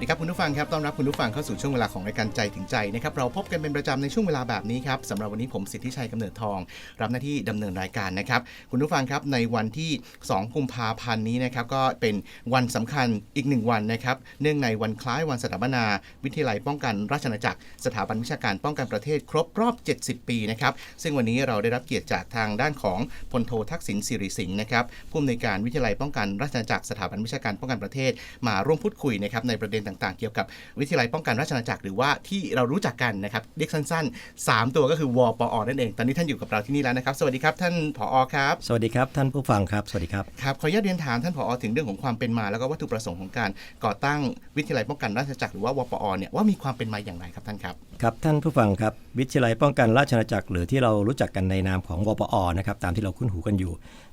สดีครับคุณผู้ฟังครับต้อนรับคุณผู้ฟังเข้าสู่ช่วงเวลาของรายการใจถึงใจนะครับเราพบกันเป็นประจำในช่วงเวลาแบบนี้ครับสำหรับวันนี้ผมสิทธิชัยกำเนิดทอง รับหน้าที่ดำเนินรายการนะครับคุณผู้ฟังครับในวันที่2กุมภาพันธ์นี้นะครับก็เป็นวันสำคัญอีกหนึ่งวันนะครับเนื่องในวันคล้ายวันสถาปนา วิทยาลัยป้องกันราชอาณาจักร สถาบันวิชาการป้องกันประเทศครบรอบ 70 ปีนะครับซึ่งวันนี้เราได้รับเกียรติจากทางด้านของพลโททักษิณสิริสิงห์นะครับผู้อำนวยการวิทยาลัยป้องกันราชอาณาจักรสถาบันวิชาการป้องกันประเทศ มาร่วมพูดคุยนะครับในประเด็นต่างๆ เกี่ยวกับวิทยาลัยป้องกันราชอาณาจักรหรือว่าที่เรารู้จักกันนะครับเรียกสั้น ๆ 3 ตัวก็คือวปอนั่นเองตอนนี้ท่านอยู่กับเราที่นี่แล้วนะครับ สวัสดีครับท่านผอครับสวัสดีครับท่านผู้ฟังครับสวัสดีครับครับขออนุญาตเรียนถามท่านผอถึงเรื่องของความเป็นมา แล้วก็วัตถุประสงค์ของการก่อตั้งวิทยาลัยป้องกันราชอาณาจักรหรือว่าวปอเนี่ยว่ามีความเป็นมาอย่างไรครับท่านครับครับท่านผู้ฟังครับวิทยาลัยป้องกันราชอาณาจักร หรือที่เรารู้จักกันในนามของวปอนะครับตามที่เราคุ้นหูกันอยู่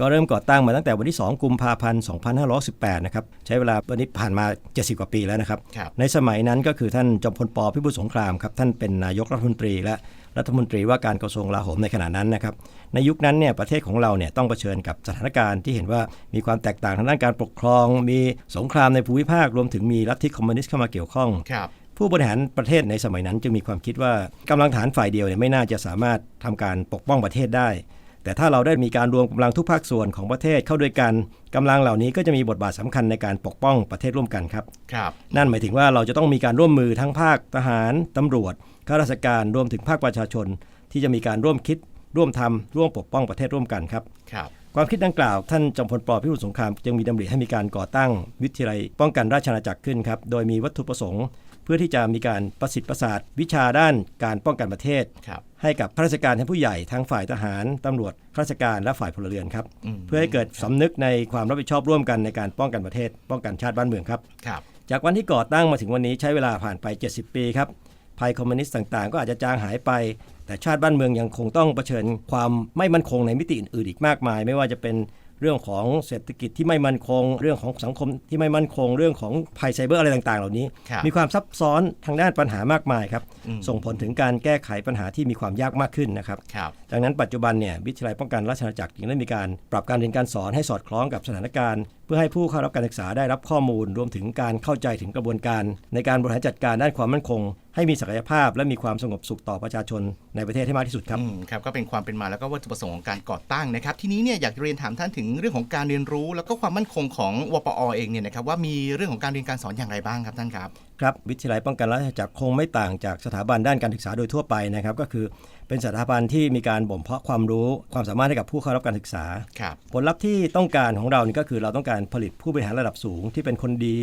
ก็เริ่มก่อตั้งมาตั้งแต่วันที่ 2 กุมภาพันธ์ 2518 นะครับ ใช้เวลาวันนี้ผ่านมา 70 กว่าปีแล้วนะครับครับในสมัยนั้นก็คือท่านจอมพลปพิบูลสงครามครับ ท่านเป็นนายกรัฐมนตรีและรัฐมนตรีว่าการกระทรวงกลาโหมในขณะนั้นนะครับ ในยุคนั้นเนี่ยประเทศของเราเนี่ยต้องเผชิญกับสถานการณ์ที่เห็นว่ามีความแตกต่างทางด้านการปกครอง มีสงครามในภูมิภาครวมถึงมีลัทธิคอมมิวนิสต์เข้ามาเกี่ยวข้องครับผู้บริหารประเทศในสมัยนั้นจึงมีความคิดว่ากำลังฐานฝ่ายเดียวเนี่ยไม่น่าจะสามารถทำการปกป้องประเทศได้ แต่ถ้าเราได้มีการรวมกำลังทุกภาคส่วนของประเทศเข้าด้วยกันกำลังเหล่านี้ก็จะมีบทบาทสำคัญในการปกป้องประเทศร่วมกันครับครับนั่นหมายถึงว่าเราจะต้องมีการร่วมมือทั้งภาคทหารตำรวจข้าราชการรวมถึงภาคประชาชน ที่จะมีการร่วมคิด ร่วมทำร่วมปกป้องประเทศร่วมกันครับครับความคิดดังกล่าวท่านจอมพลปพิบูลสงครามจึงมีดำริให้มีการก่อตั้งวิทยาลัยป้องกันราชอาณาจักรขึ้นครับโดยมีวัตถุประสงค์เพื่อที่จะมีการประสิทธิ์ประสาทวิชาด้านการป้องกันประเทศครับให้กับข้าราชการทั้งผู้ใหญ่ทั้งฝ่ายทหารตำรวจข้าราชการและฝ่ายพลเรือนครับอืมเพื่อให้เกิดสำนึกในความรับผิดชอบร่วมกันในการป้องกันประเทศ ป้องกันชาติบ้านเมืองครับครับจากวันที่ก่อตั้งมาถึงวันนี้ใช้เวลาผ่านไป 70 ปีครับภัยคอมมิวนิสต์ต่างๆ ก็อาจจะจางหายไป แต่ชาติบ้านเมืองยังคงต้องเผชิญความไม่มั่นคงในมิติอื่นๆอีกมากมาย ไม่ว่าจะเป็น เรื่องของเศรษฐกิจที่ไม่มั่นคง เรื่องของสังคมที่ไม่มั่นคง เรื่องของภัยไซเบอร์อะไรต่าง ๆ เหล่านี้ครับมีความซับซ้อนทางด้านปัญหามากมายครับอืมส่งผลถึงการแก้ไขปัญหาที่มีความยากมากขึ้นนะครับครับดังนั้นปัจจุบันเนี่ยวิทยาลัยป้องกันราชอาณาจักรจึงได้มีการปรับการเรียนการสอนให้สอดคล้องกับสถานการณ์ เพื่อให้ผู้เข้ารับการศึกษาได้รับข้อมูล รวมถึงการเข้าใจถึงกระบวนการ ในการบริหารจัดการด้านความมั่นคง ให้มีศักยภาพและมีความสงบสุขต่อประชาชนในประเทศให้มากที่สุดครับอืมครับก็เป็นความเป็นมาแล้วก็วัตถุประสงค์ของการก่อตั้งนะครับ ทีนี้เนี่ยอยากจะเรียนถามท่านถึงเรื่องของการเรียนรู้ แล้วก็ความมั่นคงของวปอเองเนี่ยนะครับว่ามีเรื่องของการเรียนการสอนอย่างไรบ้างครับท่านครับครับวิทยาลัยป้องกันราชอาณาจักรคงไม่ต่างจากสถาบันด้านการศึกษาโดยทั่วไปนะครับ ก็คือเป็นสถาบันที่มีการบ่มเพาะความรู้ ความสามารถให้กับผู้เข้ารับการศึกษาครับผลลัพธ์ที่ต้องการของเรานี่ก็คือเราต้องการผลิตผู้บริหารระดับสูงที่เป็นคนดี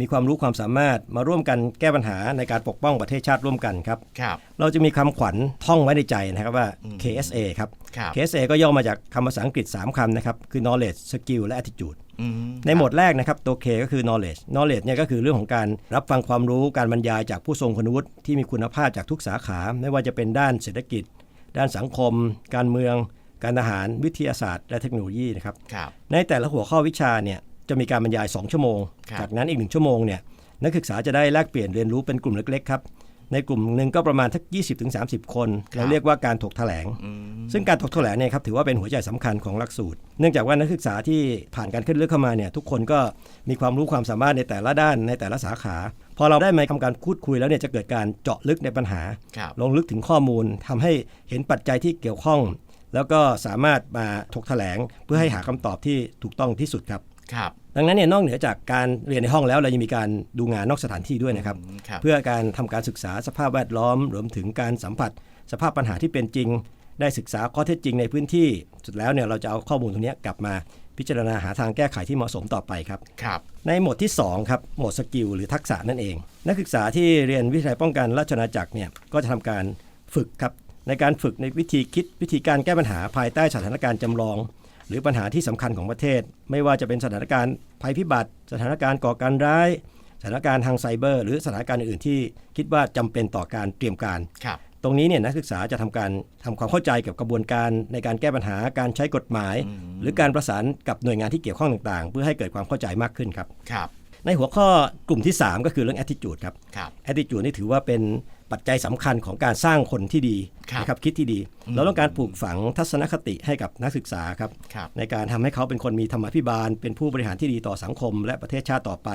มีความรู้ความสามารถมาร่วมกันแก้ปัญหาในการปกป้องประเทศชาติร่วมกันครับ ครับ เราจะมีคำขวัญท่องไว้ในใจนะครับว่าอืม KSA ครับ ครับ KSA ก็ย่อมาจากคำภาษาอังกฤษ 3คำนะครับ คือ knowledge skill และ attitude อืมในหมวดแรกนะครับตัว K ก็คือ knowledge knowledge เนี่ยก็คือเรื่องของการรับฟังความรู้การบรรยายจากผู้ทรงคุณวุฒิที่มีคุณภาพจากทุกสาขา ไม่ว่าจะเป็นด้านเศรษฐกิจ ด้านสังคม การเมือง การทหารวิทยาศาสตร์ และเทคโนโลยีนะครับ ครับ ในแต่ละหัวข้อวิชาเนี่ย จะมีการบรรยาย 2 ชั่วโมงครับจากนั้นอีก 1 ชั่วโมงเนี่ยนักศึกษาจะได้แลกเปลี่ยนเรียนรู้เป็นกลุ่มเล็กๆครับในกลุ่มหนึ่งก็ประมาณทัก 20-30 คน เราเรียกว่าการถกแถลงอืมซึ่งการถกแถลงเนี่ยครับถือว่าเป็นหัวใจสำคัญของหลักสูตร เนื่องจากว่านักศึกษาที่ผ่านการคัดเลือกเข้ามาเนี่ยทุกคนก็มีความรู้ความสามารถในแต่ละด้านในแต่ละสาขา พอเราได้มาทำการพูดคุยแล้วเนี่ยจะเกิดการเจาะลึกในปัญหาครับลงลึกถึงข้อมูลทำให้เห็นปัจจัยที่เกี่ยวข้อง แล้วก็สามารถมาถกแถลงเพื่อให้หาคำตอบที่ถูกต้องที่สุดครับ ครับดังนั้นเนี่ยนอกเหนือจากการเรียนในห้องแล้วเรายังมีการดูงานนอกสถานที่ด้วยนะครับอืมครับเพื่อการทำการศึกษาสภาพแวดล้อม รวมถึงการสัมผัส สภาพปัญหาที่เป็นจริง ได้ศึกษาข้อเท็จจริงในพื้นที่สุดแล้วเนี่ยเราจะเอาข้อมูลตรงเนี้ยกลับมาพิจารณาหาทางแก้ไขที่เหมาะสมต่อไปครับครับในหมวดที่2ครับหมวดสกิลหรือทักษะนั่นเอง นักศึกษาที่เรียนวิทยาลัยป้องกันราชอาณาจักรเนี่ยก็จะทำการฝึกครับในการฝึกในวิธีคิดวิธีการแก้ปัญหาภายใต้สถานการณ์จำลอง หรือปัญหาที่สำคัญของประเทศ ไม่ว่าจะเป็นสถานการณ์ภัยพิบัติ สถานการณ์ก่อการร้าย สถานการณ์ทางไซเบอร์ หรือสถานการณ์อื่นๆที่คิดว่าจำเป็นต่อการเตรียมการครับตรงนี้เนี่ยนักศึกษาจะทำการทำความเข้าใจกับกระบวนการในการแก้ปัญหาการใช้กฎหมายอืมหรือการประสานกับหน่วยงานที่เกี่ยวข้องต่างๆ เพื่อให้เกิดความเข้าใจมากขึ้นครับครับ ในหัวข้อกลุ่มที่ 3 ก็คือเรื่อง attitude ครับครับ attitude นี่ถือว่าเป็นปัจจัยสำคัญของการสร้างคนที่ดีครับนะครับคิดที่ดีอืมเราต้องการปลูกฝังทัศนคติให้กับนักศึกษาครับครับในการทำให้เขาเป็นคนมีธรรมาภิบาล เป็นผู้บริหารที่ดีต่อสังคม และประเทศชาติต่อไป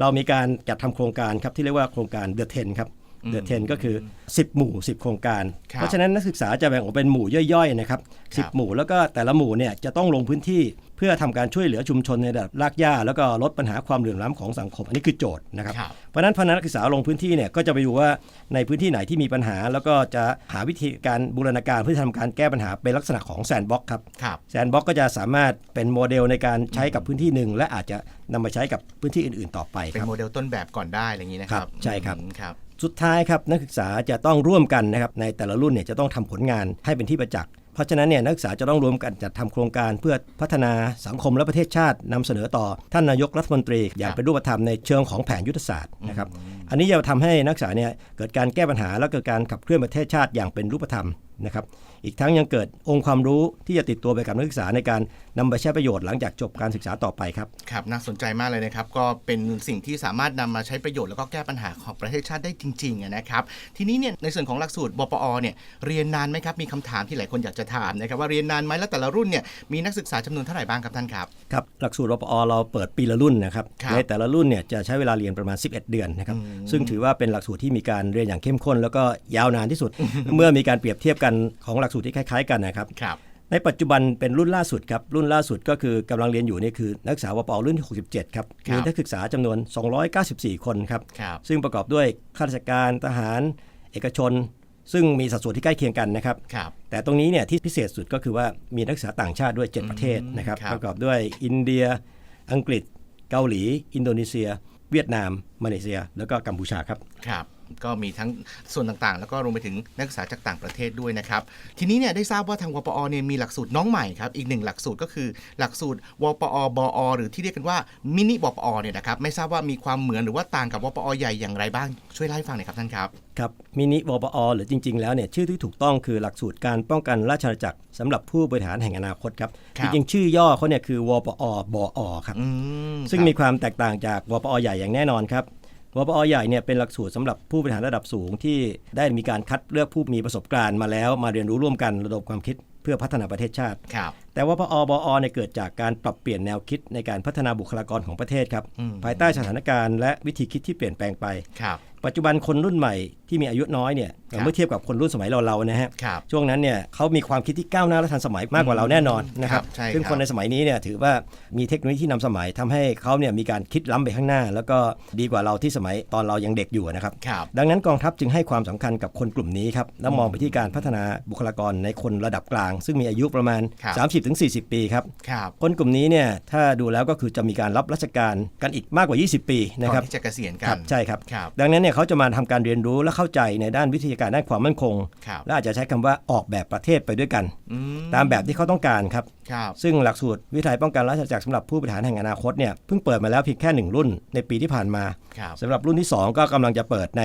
เรามีการจัดทำโครงการครับที่เรียกว่าโครงการเดอะเทนครับ เดอะเทนก็คือ 10 หมู่ 10 โครงการครับเพราะฉะนั้นนักศึกษาจะแบ่งออกเป็นหมู่ย่อยๆนะครับครับ10 หมู่แล้วก็แต่ละหมู่เนี่ยจะต้องลงพื้นที่เพื่อทำการช่วยเหลือชุมชนในระดับรากหญ้าแล้วก็ลดปัญหาความเหลื่อมล้ำของสังคม อันนี้คือโจทย์นะครับครับเพราะฉะนั้นพอนักศึกษาลงพื้นที่เนี่ยก็จะไปดูว่าในพื้นที่ไหนที่มีปัญหา แล้วก็จะหาวิธีการบูรณาการเพื่อทำการแก้ปัญหาเป็นลักษณะของแซนด์บ็อกครับครับแซนด์บ็อกก็จะสามารถเป็นโมเดลในการใช้กับพื้นที่หนึ่งและอาจจะนำมาใช้กับพื้นที่อื่น ๆ ต่อไปเป็คนรับโมเดลต้นแบบก่อนได้อะไรอย่างนี้นะคครัรับบใช่ครับอืมครับ สุดท้ายครับนักศึกษาจะต้องร่วมกันนะครับในแต่ละรุ่นเนี่ยจะต้องทำผลงานให้เป็นที่ประจักษ์เพราะฉะนั้นเนี่ยนักศึกษาจะต้องรวมกันจัดทำโครงการเพื่อพัฒนาสังคมและประเทศชาตินำเสนอต่อท่านนายกรัฐมนตรี อย่างเป็นรูปธรรมในเชิงของแผนยุทธศาสตร์นะครับ อันนี้จะทำให้นักศึกษาเนี่ยเกิดการแก้ปัญหาและเกิดการขับเคลื่อนประเทศชาติอย่างเป็นรูปธรรมนะครับอีกทั้งยังเกิดองค์ความรู้ที่จะติดตัวไปกับนักศึกษาในการนำไปใช้ประโยชน์หลังจากจบการศึกษาต่อไปครับครับ น่าสนใจมากเลยนะครับ ก็เป็นสิ่งที่สามารถนำมาใช้ประโยชน์แล้วก็แก้ปัญหาของประเทศชาติได้จริงๆอะนะครับ ทีนี้เนี่ยในส่วนของหลักสูตรบปอเนี่ยเรียนนานไหมครับมีคำถามที่หลายคนอยากจะถามนะครับว่าเรียนนานไหมแล้วแต่ละรุ่นเนี่ยมีนักศึกษาจำนวนเท่าไหร่บ้างครับท่านครับครับหลักสูตรรปอเราเปิดปีละรุ่นนะครับครับในแต่ละรุ่นเนี่ยจะใช้เวลาเรียนประมาณ 11 เดือนนะครับอืมซึ่งถือว่าเป็นหลักสูตรที่มีการเรียนอย่างเข้มข้น แล้วก็ยาวนานที่สุด เมื่อมีการเปรียบเทียบกันของหลักสูตรที่คล้าย ๆ กันนะครับครับในปัจจุบันเป็นรุ่นล่าสุดครับ รุ่นล่าสุดก็คือกำลังเรียนอยู่นี่คือ นักศึกษาวปอรุ่นที่ 67ครับครับมีนักศึกษาจำนวน 294 คนครับครับซึ่งประกอบด้วยข้าราชการทหาร เอกชน ซึ่งมีสัดส่วนที่ใกล้เคียงกันนะครับครับแต่ตรงนี้เนี่ยที่พิเศษสุดก็คือว่ามีนักศึกษาต่างชาติด้วย 7 ประเทศนะครับครับประกอบด้วยอินเดีย อังกฤษ เกาหลี อินโดนีเซีย เวียดนามมาเลเซีย แล้วก็กัมพูชาครับครับ ก็มีทั้งส่วนต่างๆ แล้วก็รวมไปถึงนักศึกษาจากต่างประเทศด้วยนะครับ ทีนี้เนี่ยได้ทราบว่าทางวปอเนี่ยมีหลักสูตรน้องใหม่ครับ อีกหนึ่งหลักสูตรก็คือหลักสูตรวปอบอหรือที่เรียกกันว่ามินิวปอเนี่ยนะครับไม่ทราบว่ามีความเหมือนหรือว่าต่างกับวปอใหญ่อย่างไรบ้างช่วยเล่าให้ฟังหน่อยครับท่านครับครับมินิวปอหรือจริง ๆ แล้วเนี่ยชื่อที่ถูกต้องคือหลักสูตรการป้องกันราชอาณาจักรสำหรับผู้บริหารแห่งอนาคตครับครัจบริงๆชื่อย่อเขาเนี่ยคือวปอบอครับอืมซึ่งครับมีความแตกต่างจากวปอใหญ่อย่างแน่นอนครับ วปอใหญ่เนี่ยเป็นหลักสูตรสำหรับผู้บริหารระดับสูงที่ได้มีการคัดเลือกผู้มีประสบการณ์มาแล้วมาเรียนรู้ร่วมกันระดมความคิดเพื่อพัฒนาประเทศชาติครับ แต่ว่าพอบอเนี่ยเกิดจากการปรับเปลี่ยนแนวคิดในการพัฒนาบุคลากรของประเทศครับอืมภายใต้สถานการณ์และวิธีคิดที่เปลี่ยนแปลงไปครับปัจจุบันคนรุ่นใหม่ที่มีอายุน้อยเนี่ยครับเมื่อเทียบกับคนรุ่นสมัยเราๆนะฮะครับช่วงนั้นเนี่ยเขามีความคิดที่ก้าวหน้าและทันสมัยมากกว่าเราแน่นอนนะครับครับใช่ซึ่งครับคนในสมัยนี้เนี่ยถือว่ามีเทคโนโลยีที่นำสมัยทำให้เขาเนี่ยมีการคิดล้ำไปข้างหน้า แล้วก็ดีกว่าเราที่สมัยตอนเรายังเด็กอยู่นะครับครับดังนั้นกองทัพจึงให้ความสำคัญกับคนกลุ่มนี้ครับและมองไปที่การพัฒนาบุคลากรในคนระดับกลาง ซึ่งมีอายุประมาณครับ30-40ปีครับครับคนกลุ่มนี้เนี่ยถ้าดูแล้วก็คือจะมีการรับราชการกันอีกมากกว่า 20 ปีนะก่คอรับนที่จะเกษียณคกัรันบใช่ครับครับ ดังนั้นเนี่ยเขาจะมาทำการเรียนรู้และเข้าใจในด้านวิทยาการด้านความมั่นคงครับและอาจจะใช้คำว่าออกแบบประเทศไปด้วยกันอืตามแบบที่เขาต้องการครับครับซึ่งหลักสูตรวิทยป้องกันราชอาณาจักรสำหรับผู้บริหารแห่งอนาคตเนี่ยเพิ่งเปิดมาแล้วเพียงแค่หนึ่งรุ่นในปีที่ผ่านมาครับสำหรับรุ่นที่ 2 ก็กำลังจะเปิดใน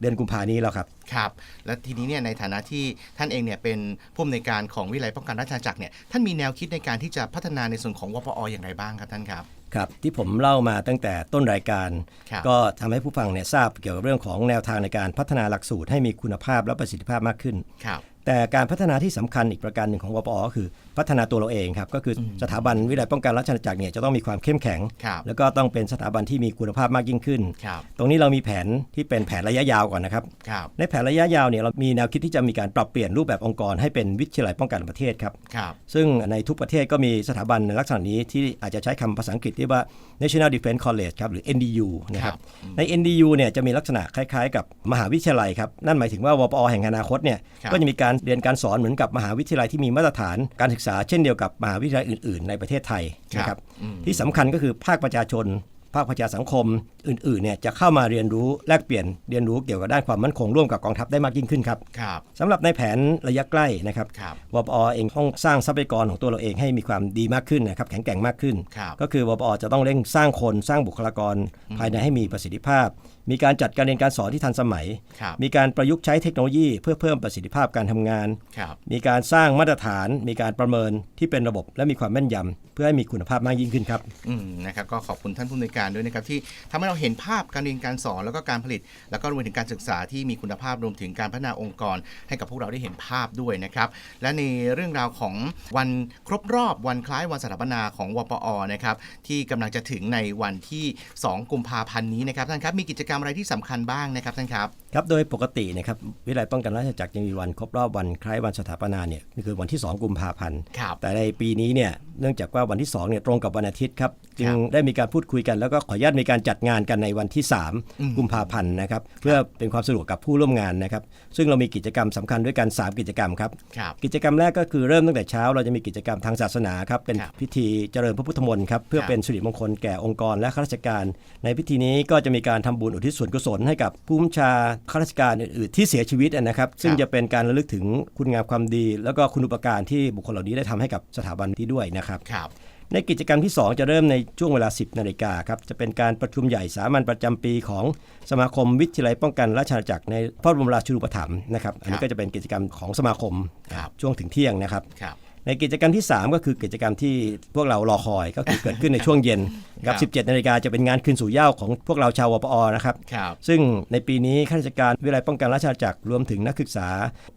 เดือนกุมภานี้แล้วครับครับและทีนี้เนี่ยในฐานะที่ท่านเองเนี่ยเป็นผู้อำนวยการของวิทยาลัยป้องกันราชอาณาจักรเนี่ยท่านมีแนวคิดในการที่จะพัฒนาในส่วนของวปออย่างไรบ้างครับท่านครับครับที่ผมเล่ามาตั้งแต่ต้นรายการครับก็ทำให้ผู้ฟังเนี่ยทราบเกี่ยวกับเรื่องของแนวทางในการพัฒนาหลักสูตรให้มีคุณภาพและประสิทธิภาพมากขึ้นครับ แต่การพัฒนาที่สำคัญอีกประการหนึ่งของวปอก็คือพัฒนาตัวเราเองครับก็คืออสถาบันวิทยาลัยป้องกันราชอาณาจักรเนี่ยจะต้องมีความเข้มแข็งครับแล้วก็ต้องเป็นสถาบันที่มีคุณภาพมากยิ่งขึ้นครับตรงนี้เรามีแผนที่เป็นแผนระยะยาวก่อนนะครับครับ ในแผนระยะยาวเนี่ยเรามีแนวคิดที่จะมีการปรับเปลี่ยนรูปแบบองค์กรให้เป็นวิทยาลัยป้องกันประเทศครับครับซึ่งในทุกประเทศก็มีสถาบันในลักษณะนี้ที่อาจจะใช้คำภาษาอังกฤษที่ว่า National Defense College ครับหรือ NDU นะครับใน NDU เนี่ยจะมีลักษณะคล้าย ๆ กับมหาวิทยาลัยครับนั่นหมายถึงว่าวปอแห่งอนาคตเนี่ยครับก็จะมีการเรียนการสอนเหมือนกับมหาวิทยาลัยที่มีมาตรฐานการศึกษาเช่นเดียวกับมหาวิทยาลัยอื่น ๆ ในประเทศไทยนะครับอืมที่สำคัญก็คือภาคประชาชน ภาคประชาสังคมอื่นๆเนี่ยจะเข้ามาเรียนรู้แลกเปลี่ยนเรียนรู้เกี่ยวกับด้านความมั่นคงร่วมกับกองทัพได้มากยิ่งขึ้นครับครับสำหรับในแผนระยะใกล้นะครับครับวปอเองต้องสร้างทรัพยากรของตัวเราเองให้มีความดีมากขึ้นนะครับแข็งแกร่งมากขึ้นครับก็คือวปอจะต้องเร่งสร้างคนสร้างบุคลากรภายในให้มีประสิทธิภาพมีการจัดการเรียนการสอนที่ทันสมัยครับมีการประยุกต์ใช้เทคโนโลยีเพื่อเพิ่มประสิทธิภาพการทำงานครับมีการสร้างมาตรฐาน มีการประเมินที่เป็นระบบและมีความแม่นยำเพื่อให้มีคุณภาพมากยิ่งขึ้นครับอืมนะครับก็ขอบคุณท่านผู้อำนวยการด้วยนะครับที่ทำให้เราเห็นภาพการเรียนการสอนแล้วก็การผลิต แล้วก็รวมถึงการศึกษาที่มีคุณภาพรวมถึงการพัฒนาองค์กร ให้กับพวกเราได้เห็นภาพด้วยนะครับและในเรื่องราวของวันครบรอบวันคล้ายวันสถาปนาของวปอนะครับที่กำลังจะถึงในวันที่ 2 กุมภาพันธ์นี้นะครับท่านครับมีกิจกรรมอะไรที่สำคัญบ้างนะครับท่านครับครับโดยปกตินะครับวิทยาลัยป้องกันราชอาณาจักรจะมีวันครบรอบวันคล้ายวันสถาปนาเนี่ยคือวันที่ 2 กุมภาพันธ์ครับแต่ในปีนี้เนี่ยเนื่องจากว่าวันที่2เนี่ยตรงกับวันอาทิตย์ครับจึคงรับได้มีการพูดคุยกันแล้วก็ขออนุญาตมีการจัดงานกันในวันที่อืม3กุมภาพันธ์นะครับเพื่อเป็นความสะดวกกับผู้ร่วมงานนะครับซึ่งเรามีกิจกรรมสำคัญด้วยกัน 3 กิจกรรมครับครับกิจกรรมแรกก็คือเริ่มตั้งแต่เช้า เราจะมีกิจกรรมทางศาสนาครับเป็นครับพิธีเจริญพระพุทธมนต์ครับเพื่อครับเป็นสิริมงคลแก่องค์กรและข้าราชการ ในพิธีนี้ก็จะมีการทำบุญอุทิศส่วนกุศลให้กับผู้บัญชาข้าราชการอื่นๆที่เสียชีวิตนะครับ ซึ่งจะเป็นการระลึกถึงคุณงามความดี แล้วก็คุณอุปการที่บุคคลเหล่านี้ได้ทำให้กับสถาบันที่ด้วยนะครับครับในกิจกรรมที่ 2 จะเริ่มในช่วงเวลา 10นาฬิกาครับ จะเป็นการประชุมใหญ่สามัญประจำปีของสมาคมวิทยาลัยป้องกันราชอาณาจักรในพระบรมราชูปถัมภ์นะครับ อันนี้ก็จะเป็นกิจกรรมของสมาคมครับช่วงถึงเที่ยงนะครับครับ ในกิจกรรมที่ 3 ก็คือกิจกรรมที่พวกเรารอคอยก็คือเกิดขึ้นในช่วงเย็นคครัรับบ17 นาฬิกาจะเป็นงานคืนสู่เหย้าของพวกเราชาววปอนะครับครับ ซึ่งในปีนี้ข้าราชการวิทยาลัยป้องกันราชอาณาจักรรวมถึงนักศึกษา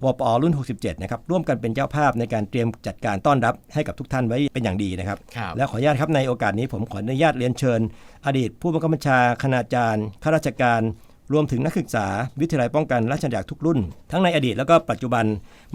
วปอรุ่น 67 นะครับร่วมกันเป็นเจ้าภาพในการเตรียมจัดการต้อนรับให้กับทุกท่านไว้เป็นอย่างดีนะครับครับและขออนุญาตครับในโอกาสนี้ผมขออนุญาตเรียนเชิญ อดีตผู้บังคับบัญชาคณาจารย์ข้าราชการ รวมถึงนักศึกษาวิทยาลัยป้องกันราชอาณาจักรทุกรุ่น ทั้งในอดีตแล้วก็ปัจจุบัน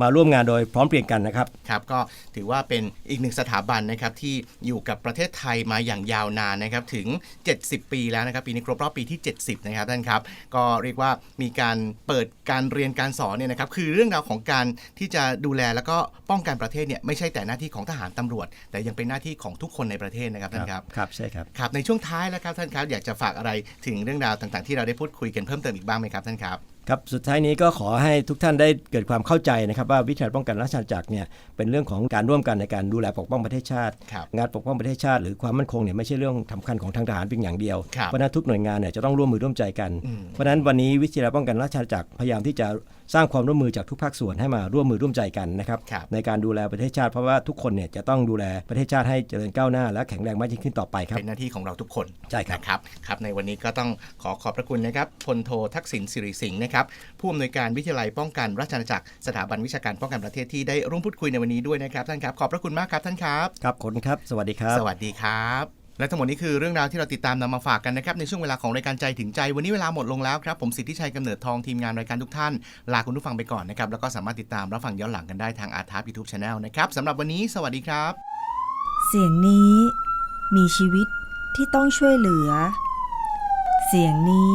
มาร่วมงานโดยพร้อมเพรียงกันนะครับครับก็ถือว่าเป็นอีกหนึ่งสถาบันนะครับที่อยู่กับประเทศไทยมาอย่างยาวนานนะครับถึง 70 ปีแล้วนะครับปีนี้ครบรอบปีที่ 70 นะครับท่านครับ ก็เรียกว่ามีการเปิดการเรียนการสอนเนี่ยนะครับคือเรื่องราวของการที่จะดูแลแล้วก็ป้องกันประเทศเนี่ยไม่ใช่แต่หน้าที่ของทหารตำรวจ แต่ยังเป็นหน้าที่ของทุกคนในประเทศนะครับท่านครับครับใช่ครับครับในช่วงท้ายแล้วครับท่านครับอยากจะฝากอะไรถึงเรื่องราวต่างๆ ที่เราได้พูดคุยกันเพิ่มเติมอีกบ้างไหมครับท่านครับครับสุดท้ายนี้ก็ขอให้ทุกท่านได้เกิดความเข้าใจนะครับว่าวิทยาลัยป้องกันราชอาณาจักรเนี่ยเป็นเรื่องของการร่วมกันในการดูแลปกป้องประเทศชาติครับงานปกป้องประเทศชาติ หรือความมั่นคงเนี่ยไม่ใช่เรื่องสำคัญของทางทหารเพียงอย่างเดียวครับเพราะฉะนั้นทุกหน่วยงานเนี่ยจะต้องร่วมมือร่วมใจกันอืมเพราะฉะนั้นวันนี้วิทยาลัยป้องกันราชอาณาจักรพยายามที่จะสร้างความร่วมมือจากทุกภาคส่วนให้มาร่วมมือร่วมใจกันนะครับครับในการดูแลประเทศชาติเพราะว่าทุกคนเนี่ยจะต้องดูแลประเทศชาติให้เจริญก้าวหน้า และแข็งแรงมากยิ่งขึ้นต่อไปครับเป็นหน้าที่ของเราทุกคนใช่ครับนะครับครับในวันนี้ก็ต้องขอขอบพระคุณนะครับพลโททักษิณสิริสิงห์นะครับผู้อำนวยการวิทยาลัยป้องกันราชอาณาจักรสถาบันวิชาการป้องกันประเทศที่ได้ร่วมพูดคุยในวันนี้ด้วยนะครับท่านครับขอบพระคุณมากครับท่านครับครับขอบคุณครับ สวัสดีครับ สวัสดีครับและทั้งหมดนี้คือเรื่องราวที่เราติดตามนำมาฝากกันนะครับในช่วงเวลาของรายการใจถึงใจ วันนี้เวลาหมดลงแล้วครับ ผมสิทธิชัยกำเนิดทองทีมงานรายการทุกท่าน ลาคุณผู้ฟังไปก่อนนะครับ แล้วก็สามารถติดตามรับฟังย้อนหลังกันได้ทางอาร์ทาร์ยูทูบช anel นะครับสำหรับวันนี้ สวัสดีครับ เสียงนี้มีชีวิตที่ต้องช่วยเหลือ เสียงนี้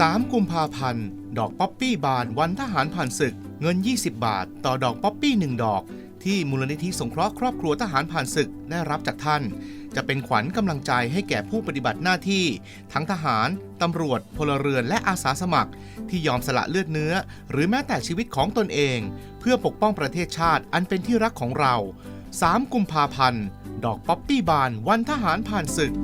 3 กุมภาพันธ์ ดอกป๊อปปี้บานวันทหารผ่านศึก เงิน 20 บาท ต่อดอกป๊อปปี้ 1 ดอก ที่มูลนิธิสงเคราะห์ครอบครัวทหารผ่านศึกได้รับจากท่าน จะเป็นขวัญกำลังใจให้แก่ผู้ปฏิบัติหน้าที่ ทั้งทหาร ตำรวจ พลเรือนและอาสาสมัคร ที่ยอมสละเลือดเนื้อ หรือแม้แต่ชีวิตของตนเอง เพื่อปกป้องประเทศชาติอันเป็นที่รักของเรา 3 กุมภาพันธ์ ดอกป๊อปปี้บานวันทหารผ่านศึก